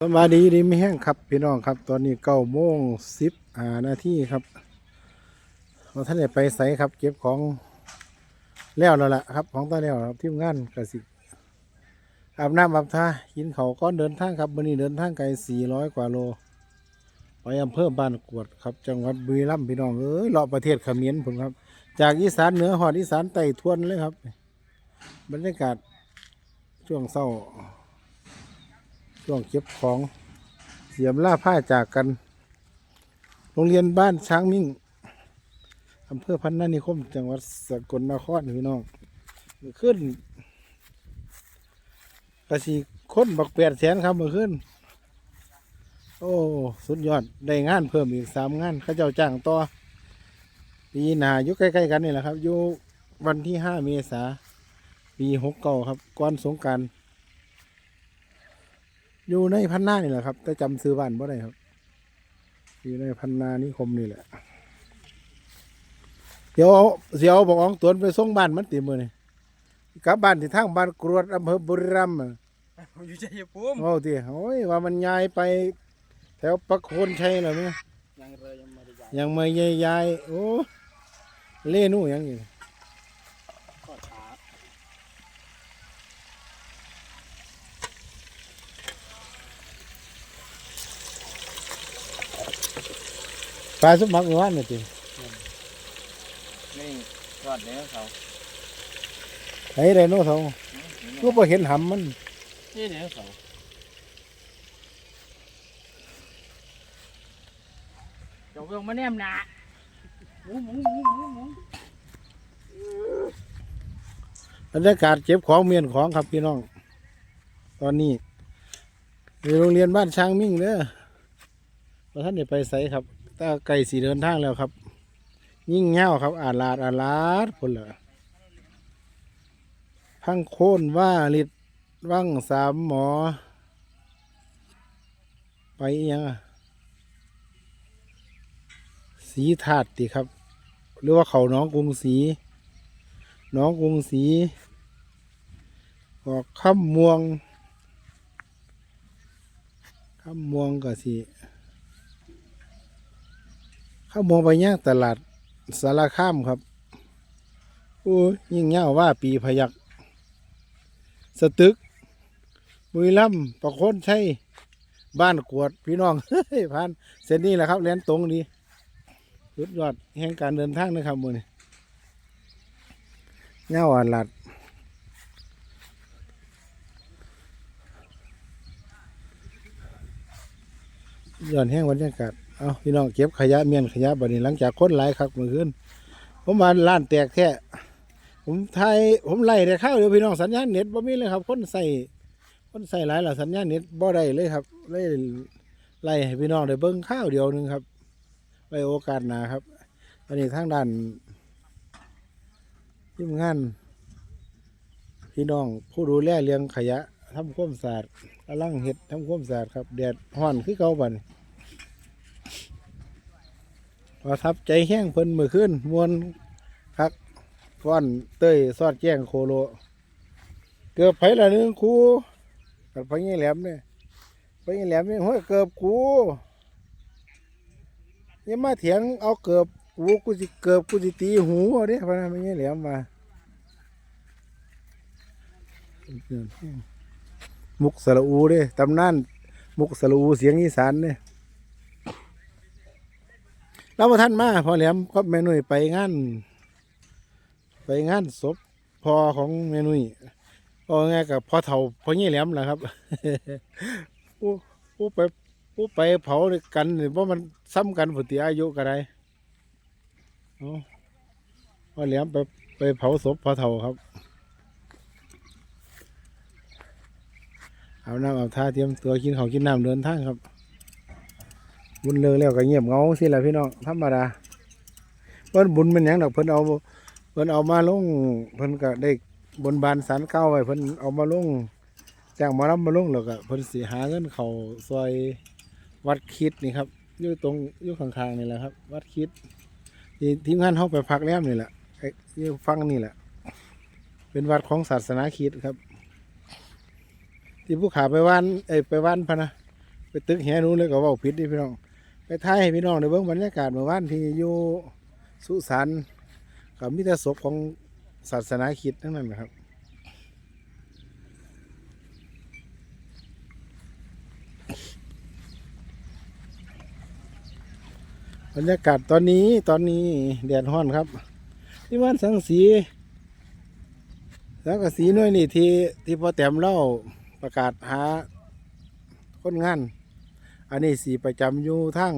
สวัสดีดีไม่แห้งครับพี่น้องครับ ตอนนี้เก้าโมงสิบหานาทีครับเราท่านได้ไปใส่ครับ เก็บของแล้วแล้วล่ะครับ ของตาแล้วครับทีมงานกสิอาบน้ำอาบท่ากินเขาก้อนเดินทางครับวันนี้เดินทางไกลสี่ร้อยกว่าโลไปอำเภอบ้านกวดครับ จังหวัดบุรีรัมย์พี่น้องเอ้ยเลาะประเทศเขมรผมครับ จากอีสานเหนือหอดอีสานใต้ทวนเลยครับ บรรยากาศช่วงเศร้า ช่วงเก็บของเสียมล่าผ้าจากกัน โรงเรียนบ้านช้างมิ่งอำเภอพันนานิคม จังหวัดสกลนครพี่น้องขึ้นกระสีค้นบักแปดแสนครับเมื่อขึ้น โอ้ สุดยอด ได้งานเพิ่มอีกสามงานเขาเจ้าจ้างต่อปีหนาอยู่ใกล้ๆกันนี่แหละครับอยู่วันที่ห้าเมษาปีหกเก้าครับ ก่อนสงการ อยู่ในพันนานี่แหละครับ แต่จำซื้อบ้านบ่ได้ครับ อยู่ในพันนานิคมนี่แหละ เดี๋ยวเอาเสียวบอกอองตวนไปส่งบ้านมันตีมือนี่กลับบ้านที่ทางบ้านกรวดอำเภอบุรีรัมย์อะอยู่ชัยภูมิโอ้ทีโอ้ยว่ามันย้ายไป แถวประโคนชัยเหรอเนี่ยยังเรือยังไม่ได้ย้ายยังไม่ย้ายย้ายโอ้เล่นู่ยังอยู่ ปลาสมัครอยู่ว่านนี่ทีนี่ทอดเนื้อเขาไอ้ไรโน่เท่าก็พอเห็นหำมัน นี่เนื้อเขาเจ้าเพิ่งมาแนมหนาหมูหมูหมูหมูหมูบรรยากาศเก็บของเมียนของครับพี่น้อง ตอนนี้อยู่โรงเรียนบ้านช้างมิ่งเด้อเราท่านได้ไปใส่ครับ ตาไก่สีเดินทางแล้วครับ ยิ่งเง่าครับ อาลาดอาลาดพุ่นละพังโค่นว่าลิดว่างสามหมอ ไปอยังสีถาดติครับ หรือว่าเขาน้องกรุงศรีน้องกรุงศรีออกข้ามม่วงข้ามม่วงก็สิ ข้ามม่วงไปย่างตลาดสารข้ามครับโอ้ยยิ่งเงาว่าปีพยัก สตึกบุรีรัมประโคนใชัยบ้านกวดพี่น้องเฮ้ยผ่านเส้นนี้แหละครับแลนตรงดีสุดยอดแห่งการเดินทางนะครับมือนี้เงาอันลัดย้อนแห้งบรรยากาศ เอาพี่น้องเก็บขยะเมียนขยะบัดนี้หลังจากคนหลายครับเมื่อคืนผมมาล้านแตกแค่ผมไทยผมไล่ได้ข้าวเดียวพี่น้องสัญญาณเน็ตบ่มีเลยครับคนใส่คนใส่หลายหล่ะสัญญาณเน็ตบ่ได้เลยครับเลยไล่ให้พี่น้องได้เบิ่งข้าวเดียวหนึงครับไว้โอกาสหน้าครับอันนี้ทางด้านทีมงาน พี่น้องผู้ดูแลเรื่องขยะทำความสะอาดกำลังเฮ็ดทำความสะอาดครับแดดฮ้อนคือเก่าบันี้ ประทับใจแห้งเพิ่นมื่อคืนมวนคักฟ้อนเต้ยซอดแจ้งโคโล เกือบไผละนึงครูกับไผยี่แหลมเนี่ยไผยี่แหลมนี่ห้ยเกือบกูยังมาเถียงเอาเกือบกูกูสิเกือบกูสิตีหูเอาเด้พะนะไผยี่แหลมมามุกสระอูเด้ตำนานมุกสระอูเสียงอีสานเนี่ย แล้วมาท่านมาพอแหลมก็แม่นุ่ยไปงานไปงานศพพอของแม่นุ้ยก็ไงกับพอเฒ่าพ่อยี่แหลมแหละครับผู้ผู้ไปผู้ไปเผากันนี่ว่ามันซ้ำกันผุติอายุก็ได้เอาพ่อแหลมไปไปเผาศพพอเฒ่าครับ เอาน้ำเอาท่าเตรียมตัวกินของกินน้ำเดินทางครับ บุญเลิกแล้วก็เงียบเงาสิแหละพี่น้องธรรมดาเพิ่นบุญมันหยังดอกเพิ่นเอาเพิ่นเอามาลงเพิ่นก็ได้บนบานสารเก้าไว้เพิ่นเอามาลงจ้างมารับมาลงแล้วก็เพิ่นสิหาเงินเขาซอยวัดคิดนี่ครับอยู่ตรงอยู่ข้างๆนี่แหละครับ วัดคิดที่ทีมงานเฮาไปพักแรมนี่แหละไอ้ยู่ฟังนี่แหละ เป็นวัดของศาสนาคิดครับ ที่ผู้ขาไปว่านเอ้ไปว่านพะนะไปตึกแหนูเลยก็ว้าผิดดิพี่น้อง ไปถ่ายให้พี่น้องได้เบิ่งบรรยากาศเมื่อวานที่อยู่สุสานกับมิตรศพของศาสนาคิดทั้งนั้นนะครับบรรยากาศตอนนี้ตอนนี้แดดร้อนครับ ที่บ้านสังสีสังกะสีน่วยนี่ที่ที่พอแต้มเล่าประกาศหาคนงาน อันนี้สีประจำอยู่ทั้ง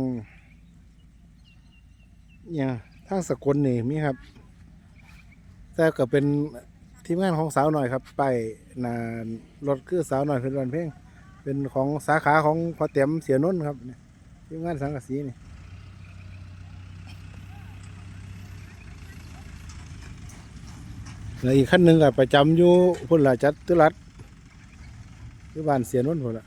เนี่ยทั้งสกลนี่มีครับ แต่ก็เป็นทีมงานของสาวหน่อยครับ ไปนารถคือสาวหน่อยเป็นวันเพ่งเป็นของสาขาของพอแต้มเสียนนท์ครับทีมงานสังกะสีนี่แล้วอีกขั้นหนึ่งก็ประจำอยู่พุ่นละจัดตุรัดที่บ้านเสียนนท์พุ่นละ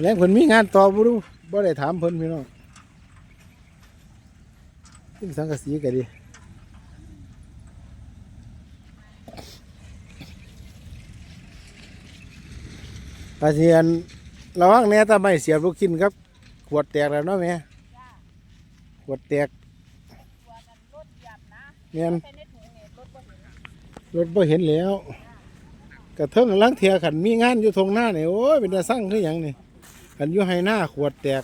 แรงเพิ่นมีงานต่อบ่รู้บ่ได้ถามเพิ่นพี่น้องขึ้นสังกะสีก็ดีตาเสียนระวังแหน่ถ้าไม่เสียบลูกชิ้นครับขวดแตกแล้วเนาะแม่ขวดแตกเหยียบนะเมียนใส่ในถุงเนี่ยรถบ่เห็นรถบ่เห็นแล้วกระเทิงหลังเทียขันมีงานอยู่ทงหน้าเนี่ยโอ้ยเป็นตาสั่งคือหยังนี่ ขันอยู่ให้หน้าขวดแตก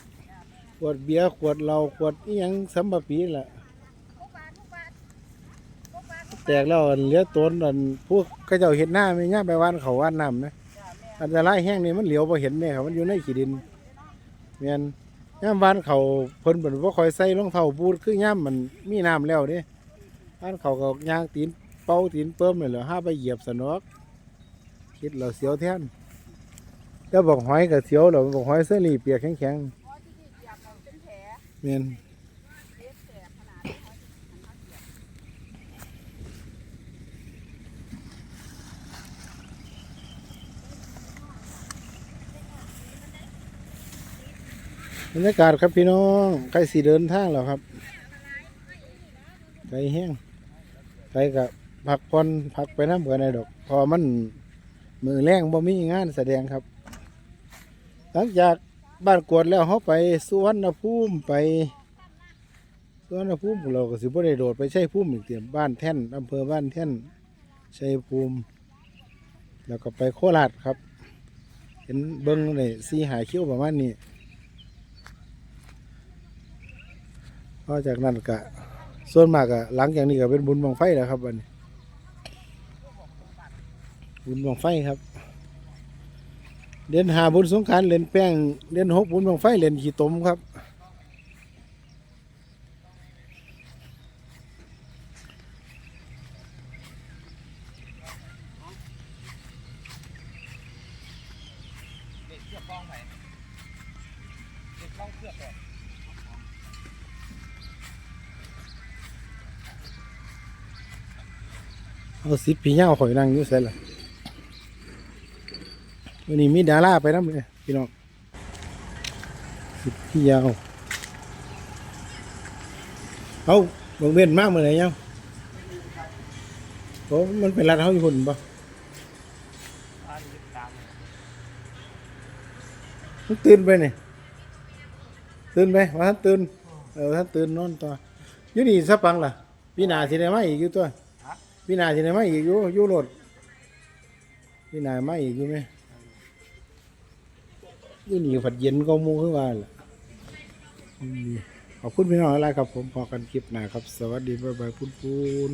ขวดเบียร์ขวดเหล้าขวดอีหยังสัมบปีล่ะ แตกแล้วอันเหลือต้นอันพวกเขาเจ้าเห็นหน้าไม่ย่าไปว่านเขาว่านน้ำนะอันตรายแห้งนี่มันเหลียวบ่เห็นเนี่ครับมันอยู่ในขี้ดินเมียนย่ามบ้านเขาเพิ่นเพิ่นบ่าคอยใส่รองเท้าบูทคือย่ามมันมีน้ำแล้วเด้บ้านเขาก็ย่างตีนเป้าตีนเปิ้มเลยเหรอห้าไปเหยียบสนอกคิดเราเสียวแท้น แล้วบอกหอยกับเสียวเราบอกหอยเสื้อรีเปียกแข็งพอที่นี่เหยียบมันเป็นแผลๆเมียนเล็บแสบขนาดนี้บรรยากาศครับพี่น้องใกล้สีเดินทางแล้วครับไกลแห้งไกลกับพักผ่อนพักไปน้ำเบื่อในดอกพอมันมือแรงบ่มีงานแสดงครับห ลังจากบ้านกวดแล้วเขาไปสุวรรณภูมิไปสุวรรณภูมิเราก็สิบ่ได้โดดไปใช้ภูมิอีกเตียมบ้านแท่นอำเภอบ้านแท่นชัยภูมิ แล้วก็ไปโคราชครับ เห็นเบิ้งเลยสีหายคิ้วประมาณนี้พอจากนั้นก็ส่วนมากก็หลังจากนี้ก็เป็นบุญบังไฟแล้วครับวันนี้บุญบังไฟครับ เดือนหาบุญสงการเล่นแป้งเดือนหกบุญบังไฟเล่นขี้ตมครับเอาสิพี่เงาข่อยนั่งอยู่เสร็จละ วันนี้มีดาราไปน้ำเลยพี่น้องสิบพี่ยาวเอาบงเวียนมากเมื่อไหร่ยังโอ้มันเป็นรัดเขาอยู่คนปะอ่านติดตามมันตื่นไปเนี่ยตื่นไปว่าท่านตื่นเออท่านตื่นนอนต่ออยู่นี่สะปังล่ะพี่นาสิได้มาอีกอยู่ตัวพี่นาสิได้มาอีกอยู่อยู่รถพี่นามาอีกอยู่ไหมอ ยี่นี่ผัดเย็นก็มูขึ้นมาล่ะขอบคุณพี่น้องอะไรครับ ผมพอกันคลิปหน้าครับ สวัสดีบ๊ายบายพุ้นปุน